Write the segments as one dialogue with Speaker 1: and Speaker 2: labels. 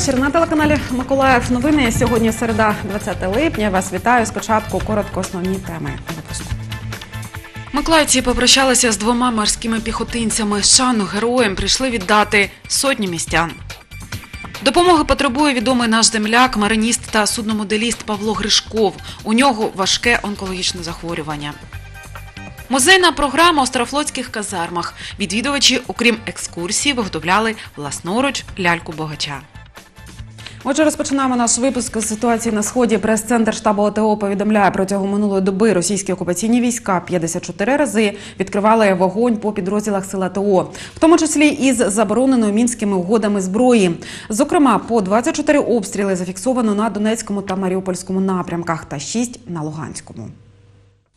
Speaker 1: Вечір на телеканалі Миколаїв. Новини сьогодні середа, 20 липня. Вас вітаю. Спочатку коротко основні теми випуску. Миколаївці попрощалися з двома морськими піхотинцями. Шану героям прийшли віддати сотні містян. Допомоги потребує відомий наш земляк, мариніст та судномоделіст Павло Гришков. У нього важке онкологічне захворювання. Музейна програма у Старофлотських казармах. Відвідувачі, окрім екскурсії, виготовляли власноруч ляльку богача. Отже, розпочинаємо наш випуск з ситуації на сході. Прес-центр штабу ОТО повідомляє протягом минулої доби російські окупаційні війська 54 рази відкривали вогонь по підрозділах сил АТО, в тому числі із забороненою мінськими угодами зброї. Зокрема, по 24 обстріли зафіксовано на Донецькому та Маріупольському напрямках та 6 на Луганському.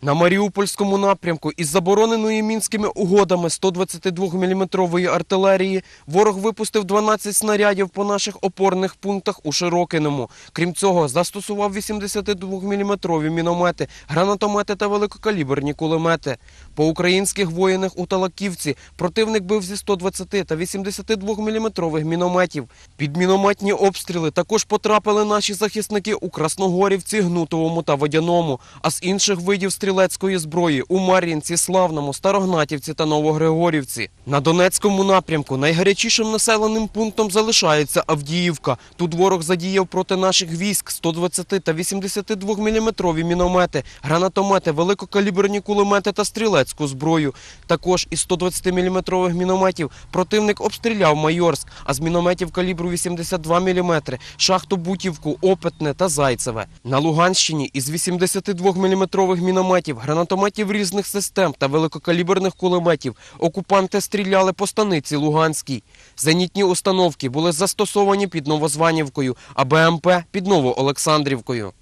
Speaker 2: На Маріупольському напрямку із забороненою мінськими угодами 122-мм артилерії ворог випустив 12 снарядів по наших опорних пунктах у Широкиному. Крім цього, застосував 82-мм міномети, гранатомети та великокаліберні кулемети. По українських воїнах у Талаківці противник бив зі 120 та 82-мм мінометів. Під мінометні обстріли також потрапили наші захисники у Красногорівці, Гнутовому та Водяному, а з інших видів стрілецької зброї у Мар'їнці, Славному, Старогнатівці та Новогригорівці. На Донецькому напрямку найгарячішим населеним пунктом залишається Авдіївка. Тут ворог задіяв проти наших військ 120 та 82-мм міномети, гранатомети, великокаліберні кулемети та стрілецьку зброю. Також із 120-мм мінометів противник обстріляв Майорськ, а з мінометів калібру 82 мм шахту Бутівку, Опитне та Зайцеве. На Луганщині із 82-мм мінометів, гранатометів різних систем та великокаліберних кулеметів окупанти стріляли по станиці Луганській. Зенітні установки були застосовані під Новозванівкою, а БМП під Новоолександрівкою.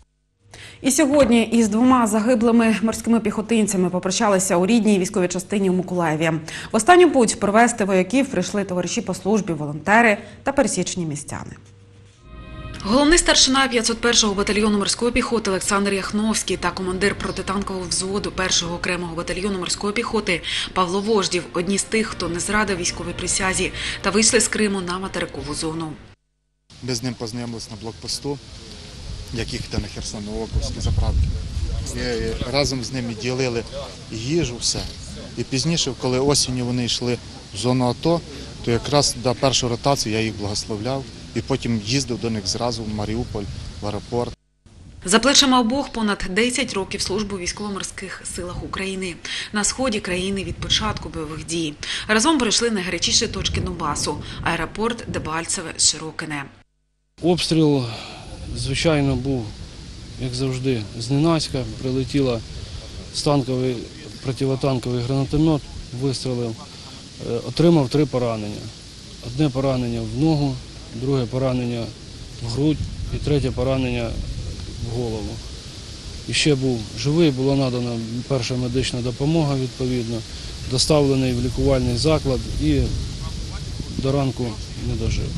Speaker 1: І сьогодні із двома загиблими морськими піхотинцями попрощалися у рідній військовій частині у Миколаєві. В останню путь провести вояків прийшли товариші по службі, волонтери та пересічні містяни. Головний старшина 501-го батальйону морської піхоти Олександр Яхновський та командир протитанкового взводу 1-го окремого батальйону морської піхоти Павло Вождів одні з тих, хто не зрадив військовій присязі та вийшли з Криму на материкову зону.
Speaker 3: Ми з ним познайомилися на блокпосту, як їхати на Херсоно-Оковські заправки. І разом з ними ділили їжу, все. І пізніше, коли осінню вони йшли в зону АТО, то якраз до першу ротацію я їх благословляв і потім їздив до них зразу в Маріуполь, в аеропорт.
Speaker 1: За плечима обох понад 10 років служби у військово-морських силах України на сході країни від початку бойових дій. Разом пройшли найгарячіші точки Донбасу – аеропорт Дебальцеве, Широкине.
Speaker 4: Обстріл, звичайно, був, як завжди, зненацька. Прилетіла станковий противотанковий гранатомет, вистрілив, Е, отримав три поранення. Одне поранення в ногу, друге поранення в грудь і третє поранення в голову. І ще був живий, була надана перша медична допомога відповідно, доставлений в лікувальний заклад і до ранку не дожив.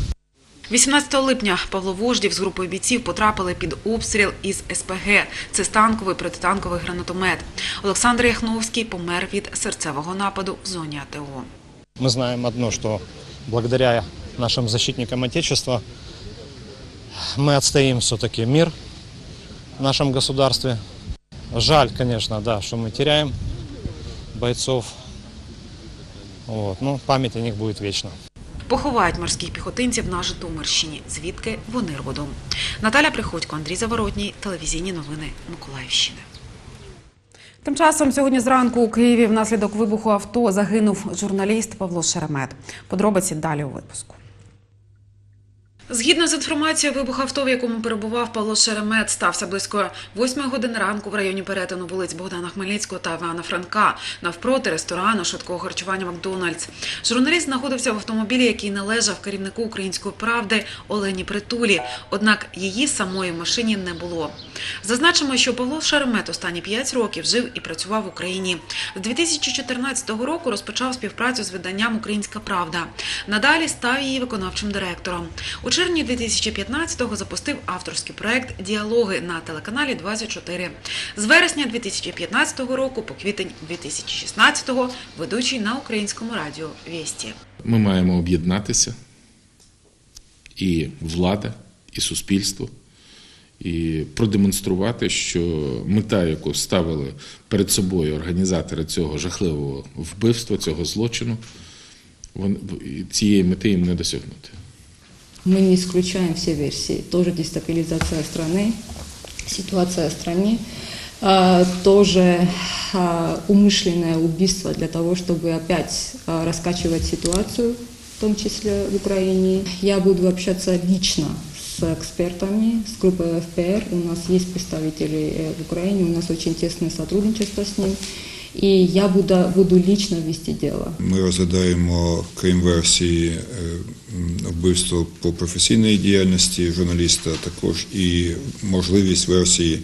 Speaker 1: 18 липня Павло Вождів з групою бійців потрапили під обстріл із СПГ. Це станковий протитанковий гранатомет. Олександр Яхновський помер від серцевого нападу в зоні АТО.
Speaker 5: Мы знаем одно, что благодаря нашим защитникам Отечества мы отстоим все-таки мир в нашем государстве. Жаль, конечно, да, что мы теряем бойцов. Вот. Но память о них будет вечна.
Speaker 1: Поховають морських піхотинців на Житомирщині, звідки вони родом. Наталя Приходько, Андрій Заворотній, телевізійні новини Миколаївщини. Тим часом сьогодні зранку у Києві внаслідок вибуху авто загинув журналіст Павло Шеремет. Подробиці далі у випуску. Згідно з інформацією, вибух авто, в якому перебував Павло Шеремет, стався близько 8 години ранку в районі перетину вулиць Богдана Хмельницького та Івана Франка навпроти ресторану швидкого харчування Макдональдс. Журналіст знаходився в автомобілі, який належав керівнику української правди Олені Притулі. Однак її самої в машині не було. Зазначимо, що Павло Шеремет останні 5 років жив і працював в Україні. З 2014 року розпочав співпрацю з виданням Українська Правда. Надалі став її виконавчим директором. Червні 2015-го запустив авторський проект Діалоги на телеканалі 24. З вересня 2015 року по квітень 2016-го ведучий на українському радіо Вісті.
Speaker 6: Ми маємо об'єднатися і влада, і суспільство, і продемонструвати, що мета, яку ставили перед собою організатори цього жахливого вбивства, цього злочину, цієї мети їм не досягнути.
Speaker 7: Мы не исключаем все версии. Тоже дестабилизация страны, ситуация в стране, а, тоже а, умышленное убийство для того, чтобы опять а, раскачивать ситуацию, в том числе в Украине. Я буду общаться лично с экспертами, с группой ФПР. У нас есть представители э, в Украине, у нас очень тесное сотрудничество с ним. И я буду, буду лично вести дело.
Speaker 8: Ми розглядаємо, крім версії е, вбивства по професійній діяльності журналіста, також і можливість версії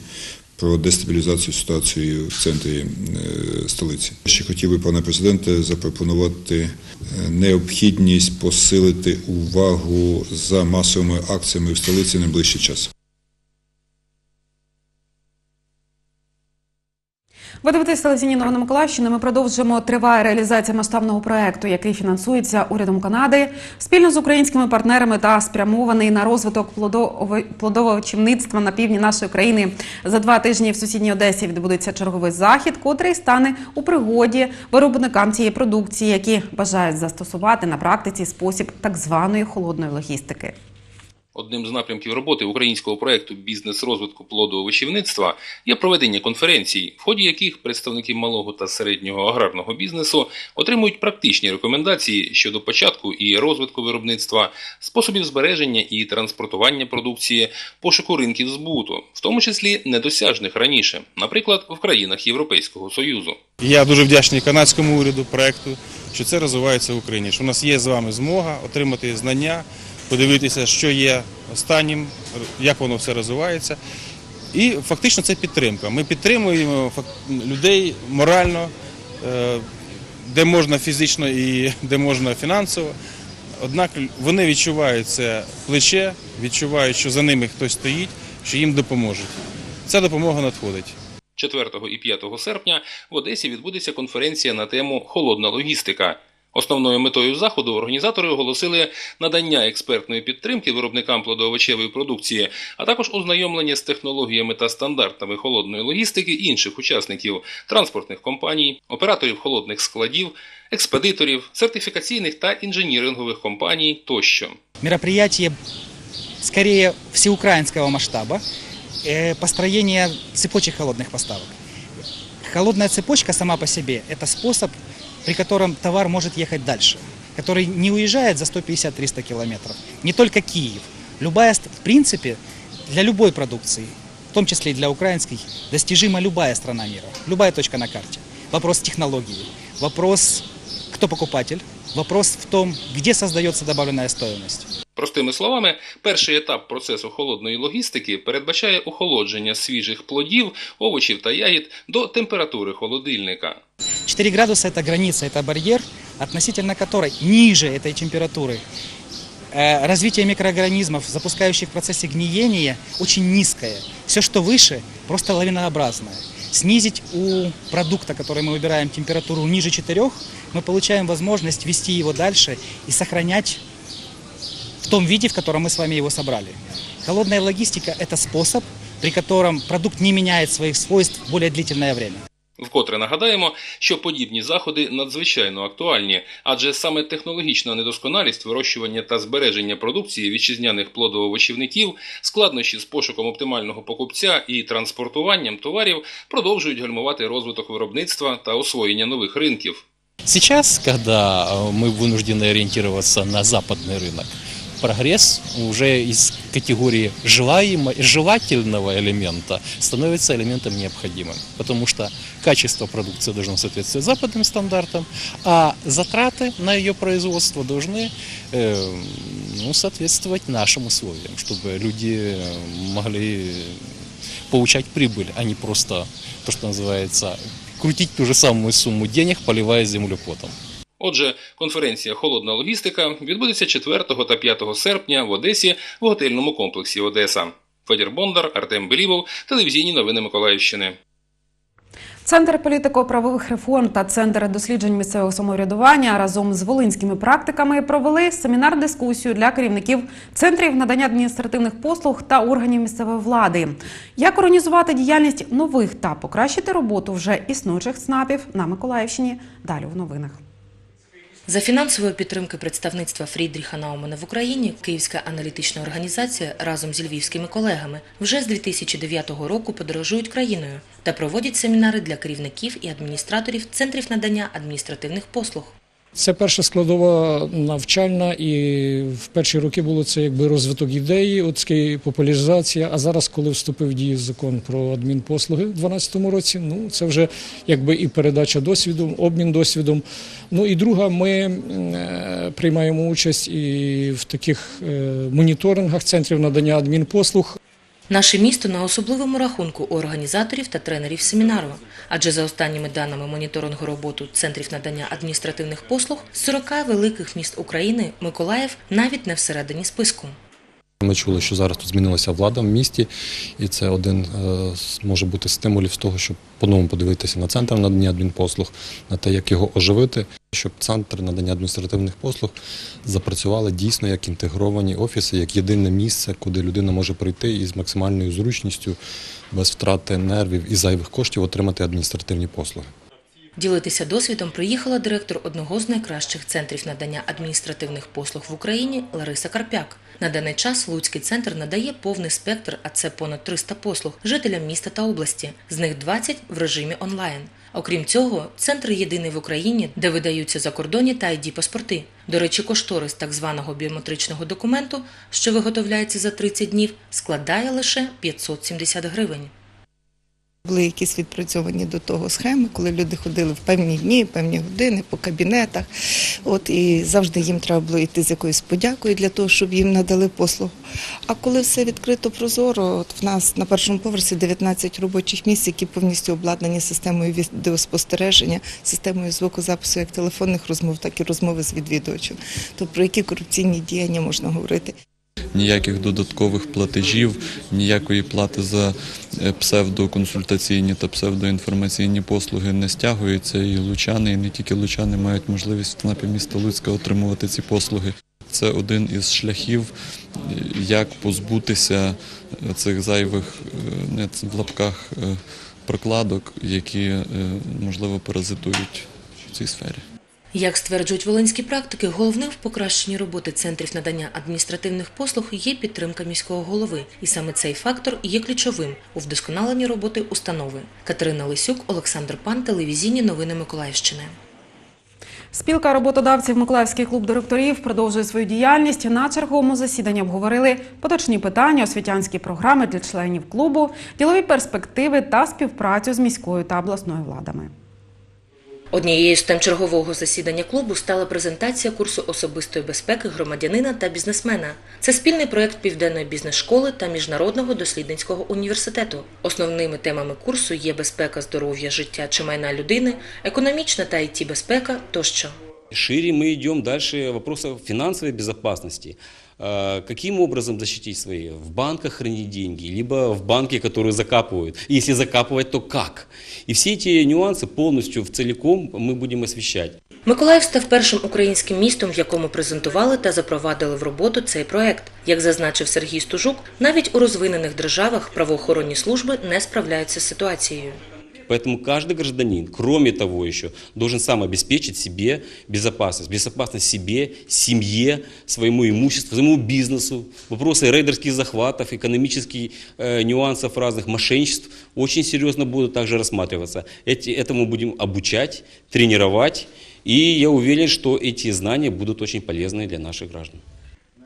Speaker 8: про дестабілізацію ситуації в центрі е, столиці. Ще хотів би, пане президенте, запропонувати е, необхідність посилити увагу за масовими акціями в столиці найближчий час.
Speaker 1: Ви дивитесь телевізійні новини Миколаївщини. Ми продовжуємо. Триває реалізація масштабного проекту, який фінансується урядом Канади спільно з українськими партнерами та спрямований на розвиток плодово- плодовочівництва на півдні нашої країни. За два тижні в сусідній Одесі відбудеться черговий захід, котрий стане у пригоді виробникам цієї продукції, які бажають застосувати на практиці спосіб так званої холодної логістики.
Speaker 9: Одним з напрямків роботи українського проекту бізнес розвитку плодовочівництва є проведення конференцій, в ході яких представники малого та середнього аграрного бізнесу отримують практичні рекомендації щодо початку і розвитку виробництва, способів збереження і транспортування продукції, пошуку ринків збуту, в тому числі недосяжних раніше, наприклад, в країнах Європейського Союзу.
Speaker 10: Я дуже вдячний канадському уряду проекту, що це розвивається в Україні. Що у нас є з вами змога отримати знання, подивитися, що є останнім, як воно все розвивається. І фактично це підтримка. Ми підтримуємо людей морально, е, де можна фізично і де можна фінансово. Однак вони відчувають це плече, відчувають, що за ними хтось стоїть, що їм допоможуть. Ця допомога надходить.
Speaker 9: 4 і 5 серпня в Одесі відбудеться конференція на тему Холодна логістика. Основною метою заходу організатори оголосили надання експертної підтримки виробникам плодоовочевої продукції, а також ознайомлення з технологіями та стандартами холодної логістики інших учасників транспортних компаній, операторів холодних складів, експедиторів, сертифікаційних та інженірингових компаній тощо.
Speaker 11: мероприятие скорее всеукраинского масштаба, э, построение цепочек холодных поставок. Холодная цепочка сама по себе – это способ, При котором товар может ехать дальше, который не уезжает за 150-300 километров. Не только Киев. Любая, в принципе, для любой продукции, в том числе и для украинской, достижима любая страна мира, любая точка на карте. Вопрос технологии, вопрос, кто покупатель, вопрос в том, где создается добавленная стоимость.
Speaker 9: Простими словами, перший етап процесу холодної логістики передбачає охолодження свіжих плодів, овочів та ягід до температури холодильника.
Speaker 11: 4 градуса – это граница, это барьер, относительно которой ниже этой температуры э, развитие микроорганизмов, запускающих в процессе гниения, очень низкое. Все, что выше, просто лавинообразное. Снизить у продукта, который мы выбираем, температуру ниже 4, мы получаем возможность вести его дальше и сохранять в том виде, в котором мы с вами его собрали. Холодная логистика – это способ, при котором продукт не меняет своих свойств более длительное время.
Speaker 9: Вкотре нагадаємо, що подібні заходи надзвичайно актуальні, адже саме технологічна недосконалість вирощування та збереження продукції вітчизняних плодово-овочівників, складнощі з пошуком оптимального покупця і транспортуванням товарів продовжують гальмувати розвиток виробництва та освоєння нових ринків.
Speaker 12: Сейчас, когда э, мы вынуждены ориентироваться на западный рынок, прогресс уже из категории желаемо, желательного элемента становится элементом необходимым, потому что качество продукции должно соответствовать западным стандартам, а затраты на ее производство должны э, ну, соответствовать нашим условиям, чтобы люди э, могли получать прибыль, а не просто то, что называется крутить ту же саму суму денег, поливая землю потом.
Speaker 9: Отже, конференція Холодна логістика відбудеться 4 та 5 серпня в Одесі в готельному комплексі Одеса. Федір Бондар, Артем Белівов, телевізійні новини Миколаївщини.
Speaker 1: Центр політико-правових реформ та Центр досліджень місцевого самоврядування разом з волинськими практиками провели семінар-дискусію для керівників центрів надання адміністративних послуг та органів місцевої влади. Як організувати діяльність нових та покращити роботу вже існуючих ЦНАПів на Миколаївщині? Далі в новинах.
Speaker 13: За фінансової підтримки представництва Фрідріха Наумана в Україні Київська аналітична організація разом зі львівськими колегами вже з 2009 року подорожують країною та проводять семінари для керівників і адміністраторів центрів надання адміністративних послуг.
Speaker 14: Це перша складова навчальна, і в перші роки було це якби розвиток ідеї, от популяризація. А зараз, коли вступив в дію закон про адмінпослуги в 2012 році, ну це вже якби і передача досвіду, обмін досвідом. Ну і друга, ми е, приймаємо участь і в таких е, моніторингах центрів надання адмінпослуг.
Speaker 13: Наше місто на особливому рахунку у організаторів та тренерів семінару, адже за останніми даними моніторингу роботу центрів надання адміністративних послуг з 40 великих міст України Миколаїв навіть не всередині списку.
Speaker 15: Ми чули, що зараз тут змінилася влада в місті, і це один е, може бути стимулів з того, щоб по-новому подивитися на центр надання адмінпослуг, на те, як його оживити, щоб центр надання адміністративних послуг запрацювали дійсно як інтегровані офіси, як єдине місце, куди людина може прийти і з максимальною зручністю, без втрати нервів і зайвих коштів отримати адміністративні послуги.
Speaker 13: Ділитися досвідом приїхала директор одного з найкращих центрів надання адміністративних послуг в Україні Лариса Карпяк. На даний час Луцький центр надає повний спектр, а це понад 300 послуг жителям міста та області. З них 20 в режимі онлайн. Окрім цього, центр єдиний в Україні, де видаються закордонні та id паспорти. До речі, кошторис так званого біометричного документу, що виготовляється за 30 днів, складає лише 570 гривень.
Speaker 16: Були якісь відпрацьовані до того схеми, коли люди ходили в певні дні, певні години по кабінетах. От і завжди їм треба було йти з якоюсь подякою для того, щоб їм надали послугу. А коли все відкрито прозоро, от в нас на першому поверсі 19 робочих місць, які повністю обладнані системою відеоспостереження, системою звукозапису як телефонних розмов, так і розмови з відвідувачем. То про які корупційні діяння можна говорити?
Speaker 17: Ніяких додаткових платежів, ніякої плати за е, псевдоконсультаційні та псевдоінформаційні послуги не стягуються. І лучани, і не тільки лучани мають можливість в ЦНАПі міста Луцька отримувати ці послуги. Це один із шляхів, е, як позбутися е, цих зайвих в лапках прокладок, які можливо паразитують в цій сфері.
Speaker 13: Як стверджують волинські практики, головним в покращенні роботи центрів надання адміністративних послуг є підтримка міського голови, і саме цей фактор є ключовим у вдосконаленні роботи установи. Катерина Лисюк, Олександр Пан, телевізійні новини Миколаївщини.
Speaker 1: Спілка роботодавців Миколаївський клуб директорів продовжує свою діяльність. На черговому засіданні обговорили поточні питання, освітянські програми для членів клубу, ділові перспективи та співпрацю з міською та обласною владами.
Speaker 13: Однією з тем чергового засідання клубу стала презентація курсу особистої безпеки громадянина та бізнесмена. Це спільний проєкт Південної бізнес-школи та Міжнародного дослідницького університету. Основними темами курсу є безпека здоров'я, життя чи майна людини, економічна та it безпека тощо.
Speaker 18: Шире мы идем дальше вопросов финансовой безопасности. Э, Каким образом защитить свои? В банках хранить деньги, либо в банке, которые закапывают. Если закапывать, то как? И все эти нюансы полностью в целиком мы будем освещать.
Speaker 13: Миколаїв став першим українським містом, в якому презентували та запровадили в роботу цей проект. Як зазначив Сергій Стужук, навіть у розвинених державах правоохоронні служби не справляються з ситуацією.
Speaker 18: Поэтому каждый гражданин, кроме того еще, должен сам обеспечить себе безопасность. Безопасность себе, семье, своему имуществу, своему бизнесу. Вопросы рейдерских захватов, экономических э, нюансов разных, мошенничеств очень серьезно будут также рассматриваться. Эти, этому будем обучать, тренировать. И я уверен, что эти знания будут очень полезны для наших граждан.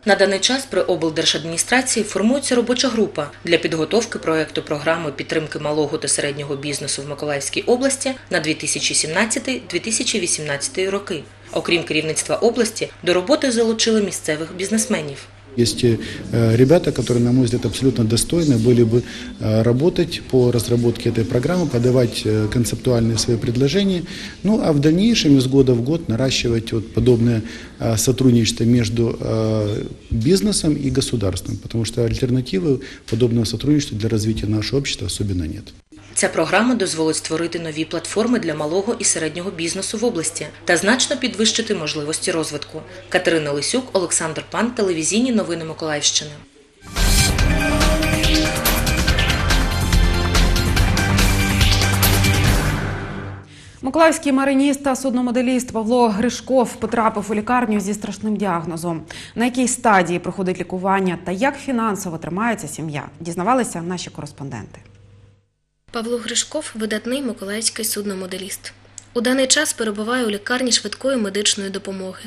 Speaker 13: На даний час при облдержадміністрації формується робоча група для підготовки проекту програми підтримки малого та середнього бізнесу в Миколаївській області на 2017-2018 роки. Окрім керівництва області, до роботи залучили місцевих бізнесменів.
Speaker 19: Есть э, ребята, которые, на мой взгляд, абсолютно достойны были бы э, работать по разработке этой программы, подавать э, концептуальные свои предложения, ну а в дальнейшем из года в год наращивать вот подобное сотрудничество между бизнесом и государством, потому что альтернативы подобного сотрудничества для развития нашего общества особенно нет.
Speaker 13: Ця програма дозволить створити нові платформи для малого і середнього бізнесу в області та значно підвищити можливості розвитку. Катерина Лисюк, Олександр Пан, телевізійні новини Миколаївщини.
Speaker 1: Миколаївський мариніст та судномоделіст Павло Гришков потрапив у лікарню зі страшним діагнозом. На якій стадії проходить лікування та як фінансово тримається сім'я, дізнавалися наші кореспонденти.
Speaker 20: Павло Гришков видатний миколаївський судномоделіст. У даний час перебуває у лікарні швидкої медичної допомоги.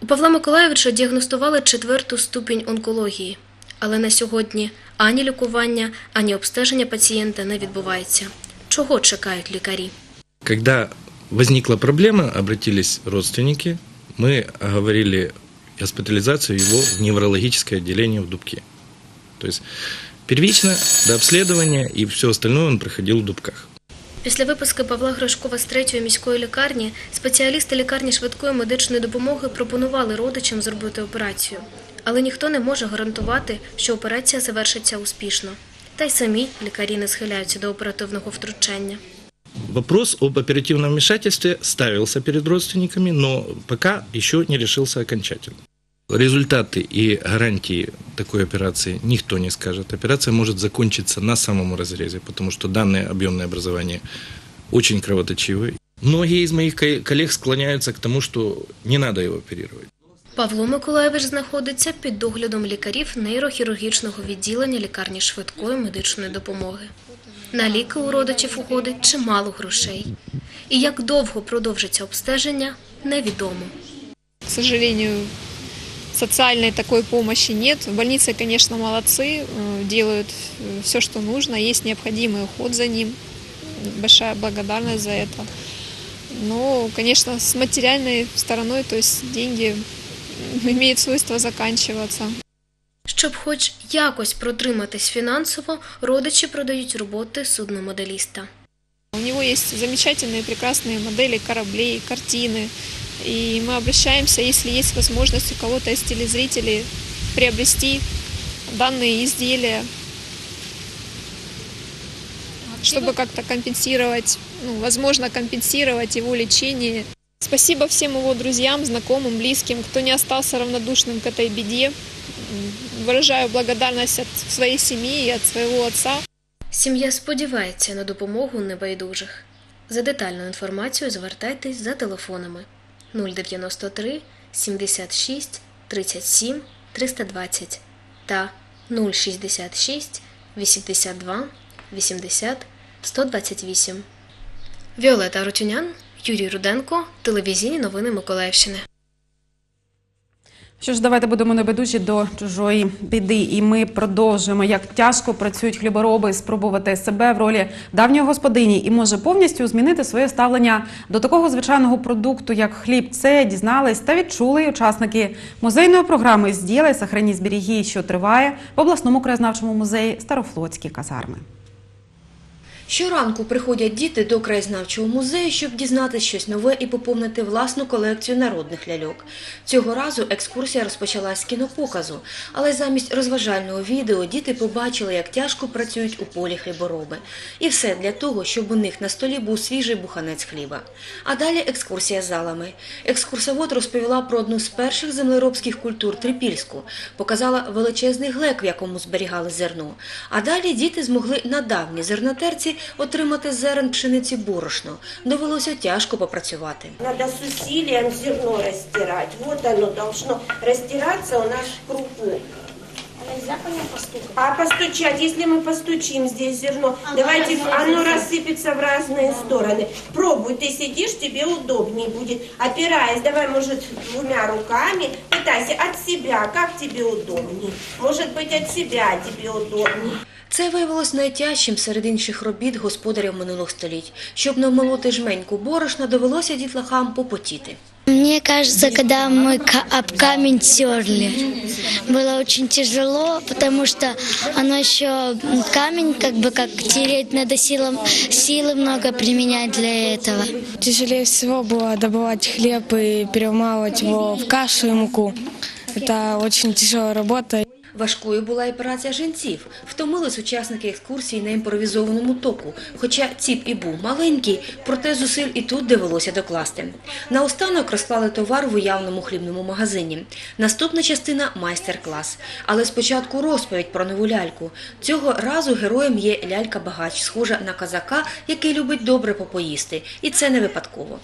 Speaker 20: У Павла Миколаєвича діагностували четверту ступінь онкології, але на сьогодні ані лікування, ані обстеження пацієнта не відбувається. Чого чекають лікарі?
Speaker 21: Когда возникла проблема, обратились родственники, мы оговорили госпитализацию его в неврологическое отделение в Дубке. То есть первично до обследования и все остальное он проходил в Дубках.
Speaker 20: Після виписки Павла Гришкова з третьої міської лікарні спеціалісти лікарні швидкої медичної допомоги пропонували родичам зробити операцію, але ніхто не може гарантувати, що операція завершиться успішно. Та й самі лікарі не схиляються до оперативного втручання.
Speaker 21: Вопрос об оперативном вмешательстве ставился перед родственниками, но пока еще не решился окончательно. Результаты и гарантии такой операции никто не скажет. Операция может закончиться на самом разрезе, потому что данное объемное образование очень кровоточивое. Многие из моих ко- коллег склоняются к тому, что не надо его оперировать.
Speaker 20: Павло Миколаєвич знаходиться під доглядом лікарів нейрохірургічного відділення лікарні швидкої медичної допомоги. На ліки у родичів уходить чимало грошей. І як довго продовжиться обстеження, невідомо.
Speaker 22: К сожалению, социальной такой помощи нет. В больнице, конечно, молодцы, э, делают все, что нужно, есть необходимый уход за ним. Большая благодарность за это. Но, конечно, с материальной стороной, то есть деньги м, имеют свойство заканчиваться.
Speaker 20: Щоб хоч якось протриматись фінансово, родичі продають роботи судномоделіста.
Speaker 22: У него есть замечательные, прекрасные модели кораблей, картины. И мы обращаемся, если есть возможность у кого-то из телезрителей приобрести данные изделия, чтобы как-то компенсировать, ну, возможно, компенсировать его лечение. Спасибо всем его друзьям, знакомым, близким, кто не остался равнодушным к этой беде. М, Выражаю благодарность от своей семьи и от своего отца.
Speaker 20: Сім'я сподівається на допомогу небайдужих. За детальну інформацію звертайтесь за телефонами 093 76 37 320 та 066 82 80 128. Віолета Рутюнян, Юрій Руденко, телевізійні новини Миколаївщини.
Speaker 1: Що ж, давайте будемо небайдужі до чужої біди, і ми продовжуємо, як тяжко працюють хлібороби, спробувати себе в ролі давньої господині і може повністю змінити своє ставлення до такого звичайного продукту, як хліб. Це дізнались та відчули учасники музейної програми «Зділай, сохрані зберіги», що триває в обласному краєзнавчому музеї Старофлотські казарми.
Speaker 23: Щоранку приходять діти до краєзнавчого музею, щоб дізнатися щось нове і поповнити власну колекцію народних ляльок. Цього разу екскурсія розпочалась з кінопоказу, але замість розважального відео діти побачили, як тяжко працюють у полі хлібороби. І все для того, щоб у них на столі був свіжий буханець хліба. А далі екскурсія залами. Екскурсовод розповіла про одну з перших землеробських культур Трипільську, показала величезний глек, в якому зберігали зерно. А далі діти змогли на давній зернотерці отримати зерен пшениці борошно. Довелося тяжко попрацювати.
Speaker 24: Треба с усилием зерно розтирати. Вот оно должно розтиратися у нас крупне.
Speaker 25: Нельзя по нему постукать?
Speaker 24: А постучать, если мы постучим здесь зерно, давайте оно рассыпется в разные стороны. Пробуй, ты сидишь, тебе удобнее будет. Опираясь, давай, может, двумя руками, пытайся от себя, как тебе удобнее. Может быть, от себя тебе удобнее.
Speaker 23: Це виявилось найтяжчим серед інших робіт господарів минулих століть. Щоб намолоти жменьку борошна, довелося дітлахам попотіти.
Speaker 25: Мне кажется, когда мы об камень терли, было очень тяжело, потому что оно еще камень, как бы как тереть надо силам, силы много применять для этого.
Speaker 26: Тяжелее всего было добывать хлеб и перемалывать его в кашу и муку. Это очень тяжелая работа.
Speaker 23: Важкою була і операція жінців. Втомились учасники екскурсії на імпровізованому току. Хоча ціп і був маленький, проте зусиль і тут довелося докласти. Наостанок розклали товар в уявному хлібному магазині. Наступна частина майстер-клас. Але спочатку розповідь про нову ляльку. Цього разу героєм є лялька-багач, схожа на казака, який любить добре попоїсти. І це не випадково.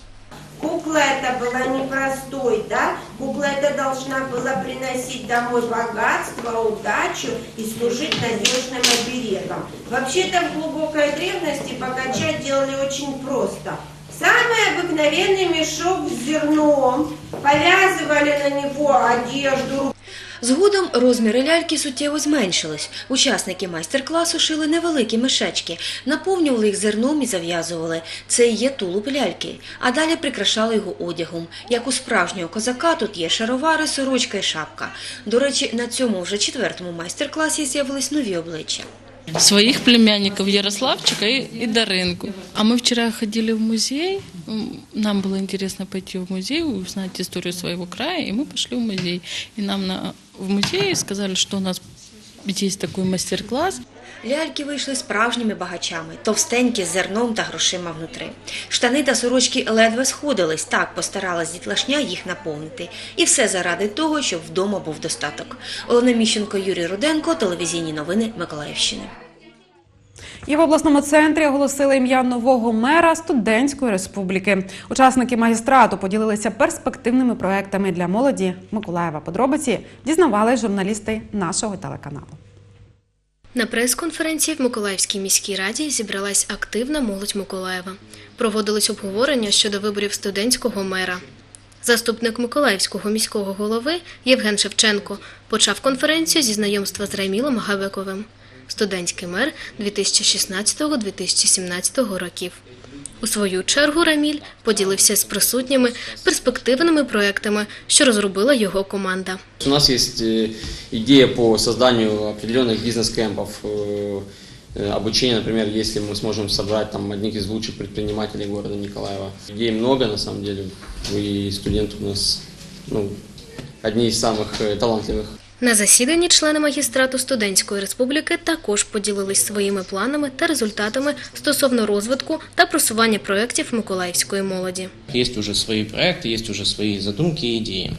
Speaker 24: Кукла эта была непростой, да? Кукла эта должна была приносить домой богатство, удачу и служить надежным оберегом. Вообще-то в глубокой древности богача делали очень просто. Самый обыкновенный мешок с зерном, повязывали на него одежду,
Speaker 23: Згодом розміри ляльки суттєво зменшились. Учасники майстер-класу шили невеликі мішечки, наповнювали їх зерном і зав'язували. Це і є тулуб ляльки. А далі прикрашали його одягом. Як у справжнього козака, тут є шаровари, сорочка і шапка. До речі, на цьому вже четвертому майстер-класі з'явились нові обличчя
Speaker 27: своих племянников Ярославчика и, и Дарынку. А мы вчера ходили в музей, м, нам было интересно пойти в музей, узнать историю своего края, и мы пошли в музей. И нам на, в музее сказали, что у нас есть такой мастер-класс.
Speaker 23: Ляльки вийшли справжніми багачами, товстенькі з зерном та грошима внутри. Штани та сорочки ледве сходились, так постаралась дітлашня їх наповнити. І все заради того, щоб вдома був достаток. Олена Міщенко, Юрій Руденко, телевізійні новини Миколаївщини.
Speaker 1: І в обласному центрі оголосили ім'я нового мера студентської республіки. Учасники магістрату поділилися перспективними проектами для молоді Миколаєва. Подробиці дізнавались журналісти нашого телеканалу.
Speaker 20: На прес-конференції в Миколаївській міській раді зібралась активна молодь Миколаєва. Проводились обговорення щодо виборів студентського мера. Заступник Миколаївського міського голови Євген Шевченко почав конференцію зі знайомства з Рамілом Гавековим, студентський мер 2016-2017 років. У свою чергу Раміль поділився з присутніми перспективними проектами, що розробила його команда.
Speaker 28: У нас есть э, идея по созданию определенных бизнес-кемпов, э, э, обучение, например, если мы сможем собрать там одних из лучших предпринимателей города Николаева. Идей много, на самом деле, и студенты у нас ну, одни из самых э, талантливых.
Speaker 20: На засіданні члени магістрату студентської республіки також поділились своїми планами та результатами стосовно розвитку та просування проєктів миколаївської молоді.
Speaker 29: Есть уже свои проекты, есть уже свои задумки и идеи.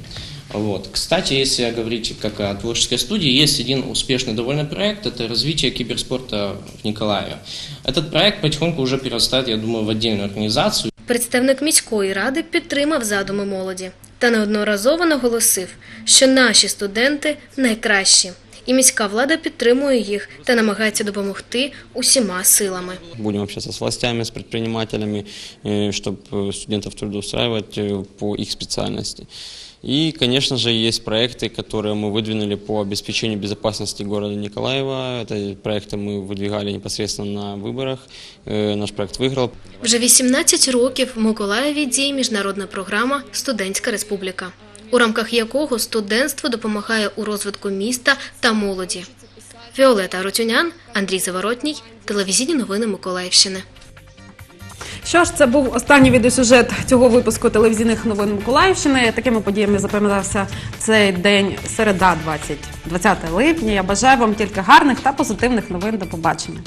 Speaker 29: Вот. Кстати, если говорить как о творческой студии, есть один успешный довольно проект, это развитие киберспорта в Николаеве. Этот проект потихоньку уже перерастает, я думаю, в отдельную организацию.
Speaker 20: Представник міської ради підтримав задуми молоді та неодноразово наголосив, що наші студенти найкращі, і міська влада підтримує їх та намагається допомогти усіма силами.
Speaker 28: Будемо общаться з властями, з предпринимателями, щоб студентів трудоустраивать э, по їх специальности. И, конечно же, есть проекты, которые мы выдвинули по обеспечению безопасности города Николаева. Это проекты мы выдвигали непосредственно на выборах. Э, Наш проект выиграл.
Speaker 20: Вже 18 років в Миколаєві діє міжнародна програма Студентська республіка, у рамках якого студентство допомагає у розвитку міста та молоді. Віолета Ротюнян, Андрій Заворотній, телевізійні новини Миколаївщини.
Speaker 1: Що ж, це був останній відеосюжет цього випуску телевізійних новин Миколаївщини. Такими подіями запам'ятався цей день середа, 20, 20 липня. Я бажаю вам тільки гарних та позитивних новин. До побачення.